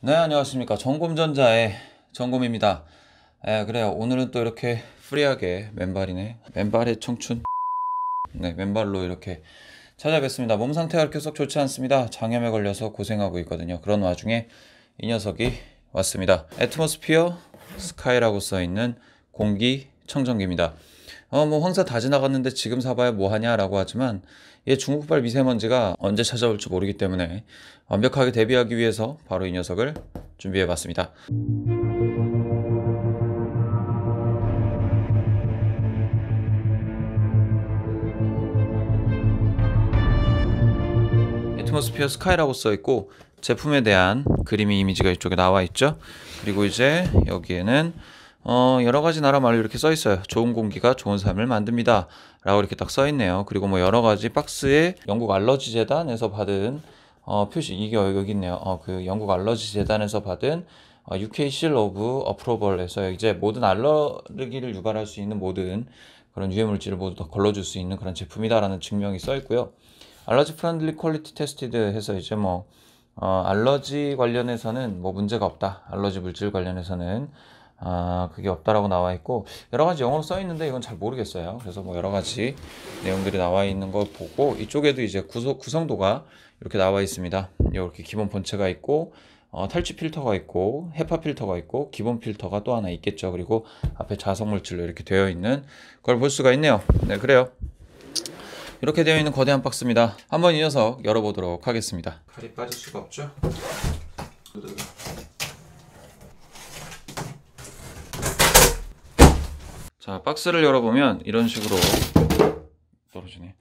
네, 안녕하십니까. 정곰전자의 정곰입니다. 에, 그래요. 오늘은 또 이렇게 프리하게 맨발이네. 맨발의 청춘. 네, 맨발로 이렇게 찾아뵙습니다. 몸 상태가 그렇게 썩 좋지 않습니다. 장염에 걸려서 고생하고 있거든요. 그런 와중에 이 녀석이 왔습니다. 애트모스피어 스카이라고 써있는 공기 청정기입니다. 어, 뭐 황사 다 지나갔는데 지금 사봐야 뭐하냐라고 하지만 얘 중국발 미세먼지가 언제 찾아올지 모르기 때문에 완벽하게 대비하기 위해서 바로 이 녀석을 준비해 봤습니다. 애트모스피어 스카이라고 써 있고 제품에 대한 그림이 이미지가 이쪽에 나와 있죠. 그리고 이제 여기에는 어, 여러 가지 나라 말로 이렇게 써 있어요. 좋은 공기가 좋은 삶을 만듭니다. 라고 이렇게 딱 써 있네요. 그리고 뭐 여러 가지 박스에 영국 알러지 재단에서 받은 어, 표시 이게 여기 있네요. 어, 그 영국 알러지 재단에서 받은 어, UK Seal of Approval에서 이제 모든 알러기를 유발할 수 있는 모든 그런 유해 물질을 모두 다 걸러줄 수 있는 그런 제품이다라는 증명이 써 있고요. 알러지 프렌들리 퀄리티 테스티드 해서 이제 뭐 어, 알러지 관련해서는 뭐 문제가 없다. 알러지 물질 관련해서는 아, 그게 없다라고 나와 있고 여러 가지 영어로 써 있는데 이건 잘 모르겠어요. 그래서 뭐 여러 가지 내용들이 나와 있는 걸 보고 이쪽에도 이제 구성, 구성도가 이렇게 나와 있습니다. 이렇게 기본 본체가 있고 어, 탈취 필터가 있고 헤파 필터가 있고 기본 필터가 또 하나 있겠죠. 그리고 앞에 자석 물질로 이렇게 되어 있는 걸 볼 수가 있네요. 네, 그래요. 이렇게 되어 있는 거대한 박스입니다. 한번 이 녀석 열어보도록 하겠습니다. 칼이 빠질 수가 없죠. 자, 박스를 열어보면 이런 식으로 떨어지네.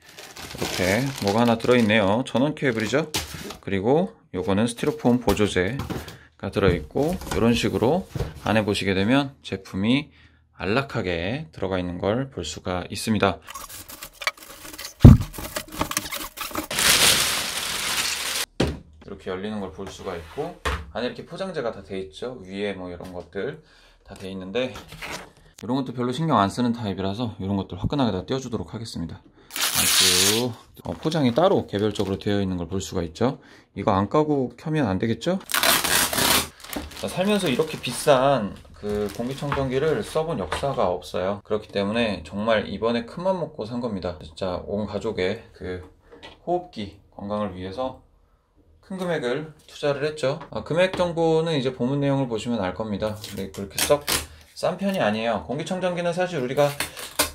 이렇게 뭐가 하나 들어있네요. 전원 케이블이죠. 그리고 요거는 스티로폼 보조제가 들어있고 이런 식으로 안에 보시게 되면 제품이 안락하게 들어가 있는 걸 볼 수가 있습니다. 이렇게 열리는 걸 볼 수가 있고 안에 이렇게 포장재가 다 돼 있죠. 위에 뭐 이런 것들 다 돼 있는데 이런 것도 별로 신경 안 쓰는 타입이라서 이런 것들 화끈하게 다 띄워주도록 하겠습니다. 아주 어, 포장이 따로 개별적으로 되어 있는 걸 볼 수가 있죠. 이거 안 까고 켜면 안 되겠죠? 살면서 이렇게 비싼 그 공기청정기를 써본 역사가 없어요. 그렇기 때문에 정말 이번에 큰맘 먹고 산 겁니다. 진짜 온 가족의 그 호흡기 건강을 위해서 큰 금액을 투자를 했죠. 아, 금액 정보는 이제 본문 내용을 보시면 알 겁니다. 근데 그렇게 썩 싼 편이 아니에요. 공기청정기는 사실 우리가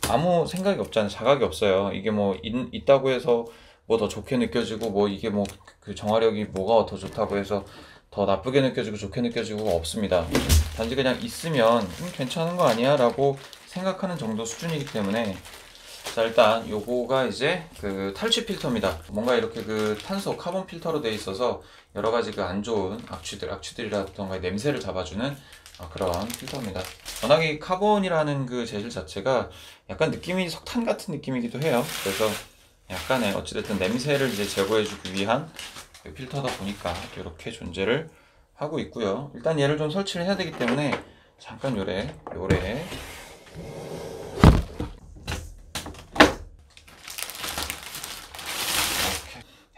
아무 생각이 없잖아요. 자각이 없어요. 이게 뭐 있, 있다고 해서 뭐 더 좋게 느껴지고 뭐 이게 뭐 그 정화력이 뭐가 더 좋다고 해서 더 나쁘게 느껴지고 좋게 느껴지고 없습니다. 단지 그냥 있으면 음, 괜찮은 거 아니야? 라고 생각하는 정도 수준이기 때문에 자 일단 요거가 이제 그 탈취 필터입니다 뭔가 이렇게 그 탄소 카본 필터로 되어 있어서 여러 가지 그 안 좋은 악취들 악취들이라던가 냄새를 잡아주는 아, 그런 필터입니다. 워낙에 카본이라는 그 재질 자체가 약간 느낌이 석탄 같은 느낌이기도 해요. 그래서 약간의 어찌됐든 냄새를 이제 제거해주기 위한 그 필터다 보니까 이렇게 존재를 하고 있고요. 일단 얘를 좀 설치를 해야 되기 때문에 잠깐 요래 요래.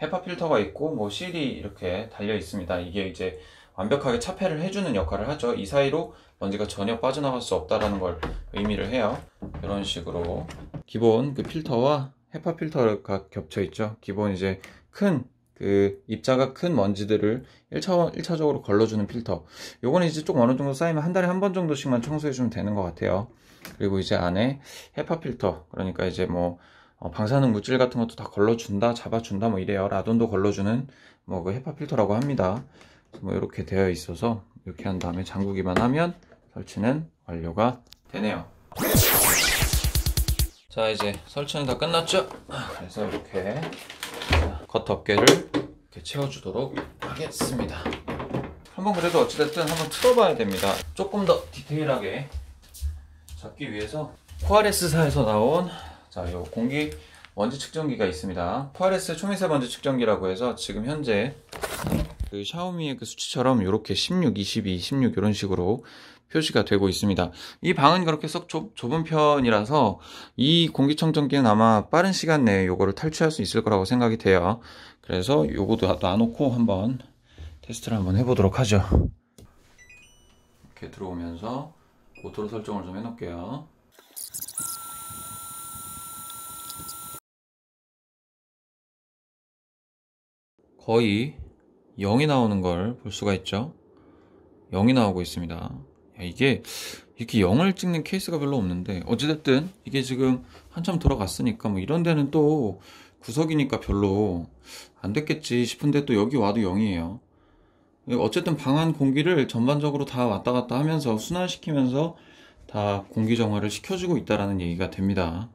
헤파 필터가 있고 뭐 실이 이렇게 달려 있습니다. 이게 이제 완벽하게 차폐를 해주는 역할을 하죠. 이 사이로 먼지가 전혀 빠져나갈 수 없다라는 걸 의미를 해요. 이런 식으로 기본 그 필터와 헤파 필터가 겹쳐 있죠. 기본 이제 큰 그 입자가 큰 먼지들을 1차, 1차적으로 걸러주는 필터. 요거는 이제 조금 어느 정도 쌓이면 한 달에 한 번 정도씩만 청소해주면 되는 것 같아요. 그리고 이제 안에 헤파 필터. 그러니까 이제 뭐 어, 방사능 물질 같은 것도 다 걸러준다, 잡아준다 뭐 이래요. 라돈도 걸러주는 뭐 그 헤파 필터라고 합니다. 뭐 이렇게 되어 있어서 이렇게 한 다음에 잠그기만 하면 설치는 완료가 되네요. 자 이제 설치는 다 끝났죠? 그래서 이렇게 겉 덮개를 이렇게 채워주도록 하겠습니다. 한번 그래도 어찌됐든 한번 틀어봐야 됩니다. 조금 더 디테일하게 잡기 위해서 코아레스사에서 나온 자, 요 공기 먼지 측정기가 있습니다. 푸아레스 초미세 먼지 측정기라고 해서 지금 현재 그 샤오미의 그 수치처럼 이렇게 16, 22, 16 이런 식으로 표시가 되고 있습니다. 이 방은 그렇게 썩 좁, 은 편이라서 이 공기청정기는 아마 빠른 시간 내에 이거를 탈취할 수 있을 거라고 생각이 돼요. 그래서 요거도 놔놓고 한번 테스트를 한번 해보도록 하죠. 이렇게 들어오면서 오토로 설정을 좀 해놓을게요. 거의 0이 나오는 걸 볼 수가 있죠. 0이 나오고 있습니다. 야, 이게 이렇게 0을 찍는 케이스가 별로 없는데 어찌됐든 이게 지금 한참 돌아갔으니까 뭐 이런 데는 또 구석이니까 별로 안 됐겠지 싶은데 또 여기 와도 0이에요. 어쨌든 방안 공기를 전반적으로 다 왔다 갔다 하면서 순환시키면서 다 공기 정화를 시켜주고 있다라는 얘기가 됩니다.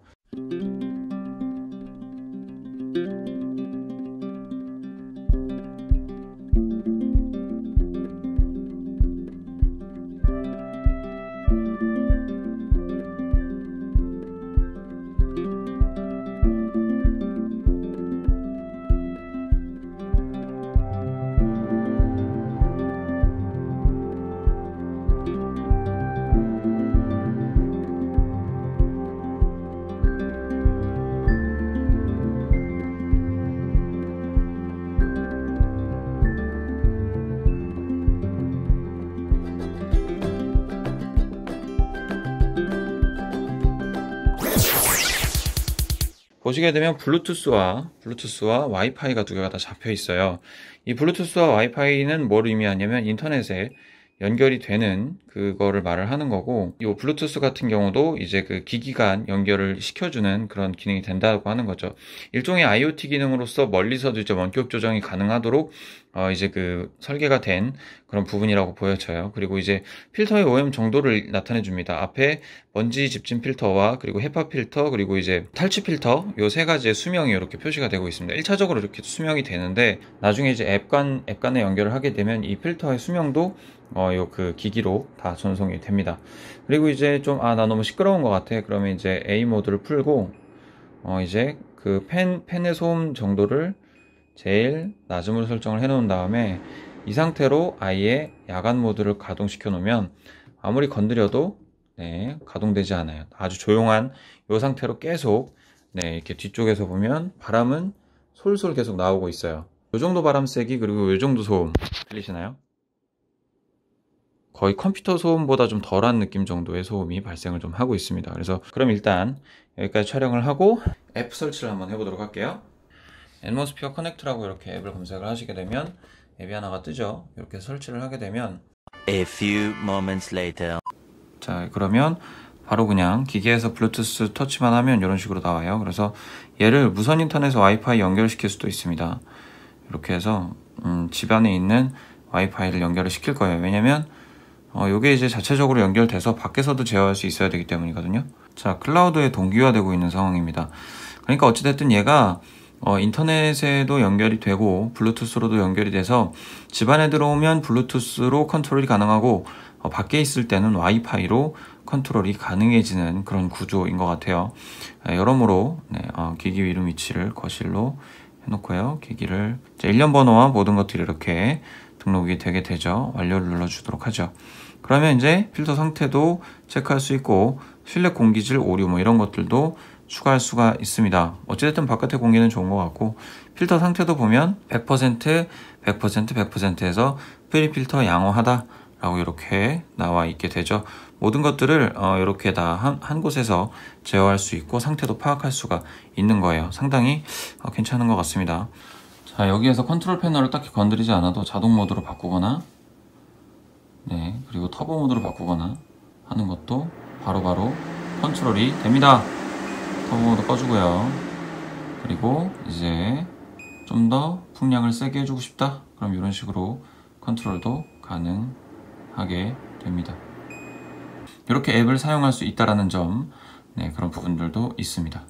보시게 되면 블루투스와 블루투스와 와이파이가 두 개가 다 잡혀 있어요. 이 블루투스와 와이파이는 뭘 의미하냐면 인터넷에 연결이 되는 그거를 말을 하는 거고 이 블루투스 같은 경우도 이제 그 기기 간 연결을 시켜주는 그런 기능이 된다고 하는 거죠. 일종의 IoT 기능으로서 멀리서도 이제 원격 조정이 가능하도록 어 이제 그 설계가 된 그런 부분이라고 보여져요. 그리고 이제 필터의 오염 정도를 나타내 줍니다. 앞에 먼지 집진 필터와 그리고 헤파 필터 그리고 이제 탈취 필터 요 세 가지의 수명이 이렇게 표시가 되고 있습니다. 1차적으로 이렇게 수명이 되는데 나중에 이제 앱 간 앱 간에 연결을 하게 되면 이 필터의 수명도 어, 요 그 기기로 다 전송이 됩니다. 그리고 이제 좀, 아, 나 너무 시끄러운 것 같아. 그러면 이제 A 모드를 풀고, 어, 이제 그 펜, 펜의 소음 정도를 제일 낮음으로 설정을 해 놓은 다음에 이 상태로 아예 야간 모드를 가동시켜 놓으면 아무리 건드려도 네, 가동되지 않아요. 아주 조용한 이 상태로 계속 네, 이렇게 뒤쪽에서 보면 바람은 솔솔 계속 나오고 있어요. 이 정도 바람 세기 그리고 이 정도 소음 들리시나요? 거의 컴퓨터 소음보다 좀 덜한 느낌 정도의 소음이 발생을 좀 하고 있습니다. 그래서 그럼 일단 여기까지 촬영을 하고 앱 설치를 한번 해보도록 할게요. 앤모스피어 커넥트라고 이렇게 앱을 검색을 하시게 되면 앱이 하나가 뜨죠. 이렇게 설치를 하게 되면 A few moments later. 자 그러면 바로 그냥 기계에서 블루투스 터치만 하면 이런 식으로 나와요. 그래서 얘를 무선 인터넷 와이파이 연결시킬 수도 있습니다. 이렇게 해서 음, 집안에 있는 와이파이를 연결을 시킬 거예요. 왜냐면 어, 요게 이제 자체적으로 연결돼서 밖에서도 제어할 수 있어야 되기 때문이거든요. 자, 클라우드에 동기화되고 있는 상황입니다. 그러니까 어찌됐든 얘가 어, 인터넷에도 연결이 되고 블루투스로도 연결이 돼서 집안에 들어오면 블루투스로 컨트롤이 가능하고 어, 밖에 있을 때는 와이파이로 컨트롤이 가능해지는 그런 구조인 것 같아요. 네, 여러모로 네, 어, 기기 이름 위치를 거실로 해놓고요. 기기를 1년 번호와 모든 것들이 이렇게 등록이 되게 되죠. 완료를 눌러주도록 하죠. 그러면 이제 필터 상태도 체크할 수 있고 실내 공기질 오류 뭐 이런 것들도 추가할 수가 있습니다. 어찌됐든 바깥의 공기는 좋은 것 같고 필터 상태도 보면 100% 100% 100%에서 프리 필터 양호하다 라고 이렇게 나와 있게 되죠. 모든 것들을 어, 이렇게 다한한 곳에서 제어할 수 있고 상태도 파악할 수가 있는 거예요. 상당히 어, 괜찮은 것 같습니다. 자 여기에서 컨트롤 패널을 딱히 건드리지 않아도 자동 모드로 바꾸거나 네 그리고 터보 모드로 바꾸거나 하는 것도 바로바로 바로 컨트롤이 됩니다. 터보 모드 꺼주고요. 그리고 이제 좀 더 풍량을 세게 해주고 싶다? 그럼 이런 식으로 컨트롤도 가능하게 됩니다. 이렇게 앱을 사용할 수 있다라는 점 네, 그런 부분들도 있습니다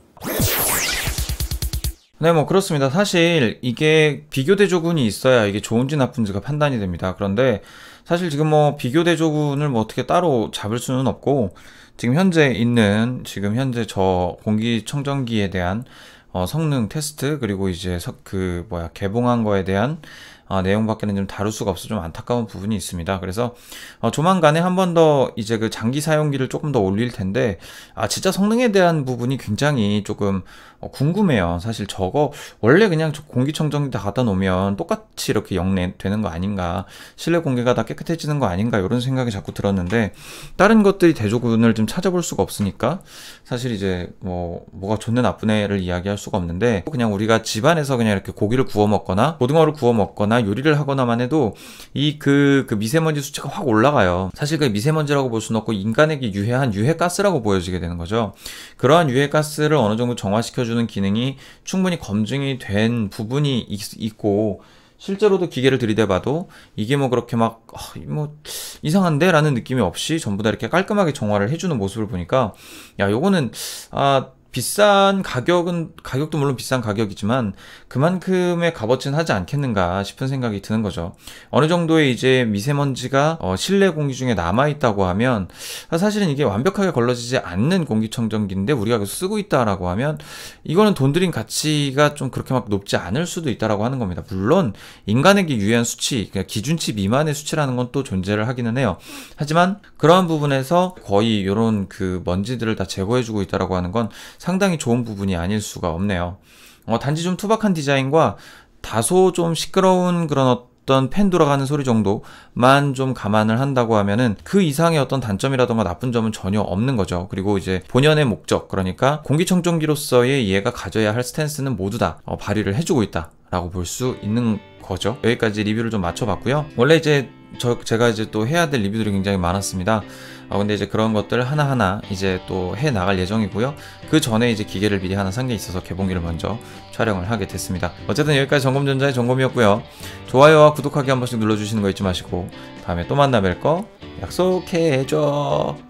네, 뭐 그렇습니다. 사실 이게 비교 대조군이 있어야 이게 좋은지 나쁜지가 판단이 됩니다. 그런데 사실 지금 뭐 비교 대조군을 뭐 어떻게 따로 잡을 수는 없고 지금 현재 있는 지금 현재 저 공기청정기에 대한 어, 성능 테스트 그리고 이제 서, 그 뭐야 개봉한 거에 대한 어, 내용밖에는 좀 다룰 수가 없어 좀 안타까운 부분이 있습니다. 그래서 어, 조만간에 한 번 더 이제 그 장기 사용기를 조금 더 올릴 텐데 아 진짜 성능에 대한 부분이 굉장히 조금 어, 궁금해요. 사실 저거 원래 그냥 저 공기청정기 다 갖다 놓으면 똑같이 이렇게 영내 되는 거 아닌가 실내 공기가 다 깨끗해지는 거 아닌가 이런 생각이 자꾸 들었는데 다른 것들이 대조군을 좀 찾아볼 수가 없으니까 사실 이제 뭐 뭐가 좋네 나쁘네를 이야기할 수가 없는데 그냥 우리가 집안에서 그냥 이렇게 고기를 구워 먹거나 고등어를 구워 먹거나 요리를 하거나만 해도 이그 그 미세먼지 수치가 확 올라가요. 사실 그 미세먼지라고 볼 수는 없고 인간에게 유해한 유해가스라고 보여지게 되는 거죠. 그러한 유해가스를 어느 정도 정화시켜주는 기능이 충분히 검증이 된 부분이 있, 고 실제로도 기계를 들이대봐도 이게 뭐 그렇게 막, 아, 뭐, 이상한데? 라는 느낌이 없이 전부 다 이렇게 깔끔하게 정화를 해주는 모습을 보니까, 야, 요거는, 아, 비싼 가격은 가격도 물론 비싼 가격이지만 그만큼의 값어치는 하지 않겠는가 싶은 생각이 드는 거죠. 어느 정도의 이제 미세먼지가 어, 실내 공기 중에 남아 있다고 하면 사실은 이게 완벽하게 걸러지지 않는 공기청정기인데 우리가 계속 쓰고 있다라고 하면 이거는 돈 들인 가치가 좀 그렇게 막 높지 않을 수도 있다라고 하는 겁니다. 물론 인간에게 유해한 수치, 그러니까 기준치 미만의 수치라는 건 또 존재를 하기는 해요. 하지만 그러한 부분에서 거의 이런 그 먼지들을 다 제거해주고 있다라고 하는 건 상당히 좋은 부분이 아닐 수가 없네요. 어, 단지 좀 투박한 디자인과 다소 좀 시끄러운 그런 어떤 팬 돌아가는 소리 정도만 좀 감안을 한다고 하면은 그 이상의 어떤 단점이라던가 나쁜 점은 전혀 없는 거죠. 그리고 이제 본연의 목적, 그러니까 공기청정기로서의 얘가 가져야 할 스탠스는 모두 다 어, 발휘를 해주고 있다 라고 볼 수 있는 거죠. 여기까지 리뷰를 좀 맞춰봤고요. 원래 이제 저 제가 이제 또 해야 될 리뷰들이 굉장히 많았습니다. 아 근데 이제 그런 것들 하나하나 이제 또 해 나갈 예정이고요. 그 전에 이제 기계를 미리 하나 산 게 있어서 개봉기를 먼저 촬영을 하게 됐습니다. 어쨌든 여기까지 점검전자의 점검이었고요. 좋아요와 구독하기 한 번씩 눌러주시는 거 잊지 마시고 다음에 또 만나 뵐 거 약속해줘.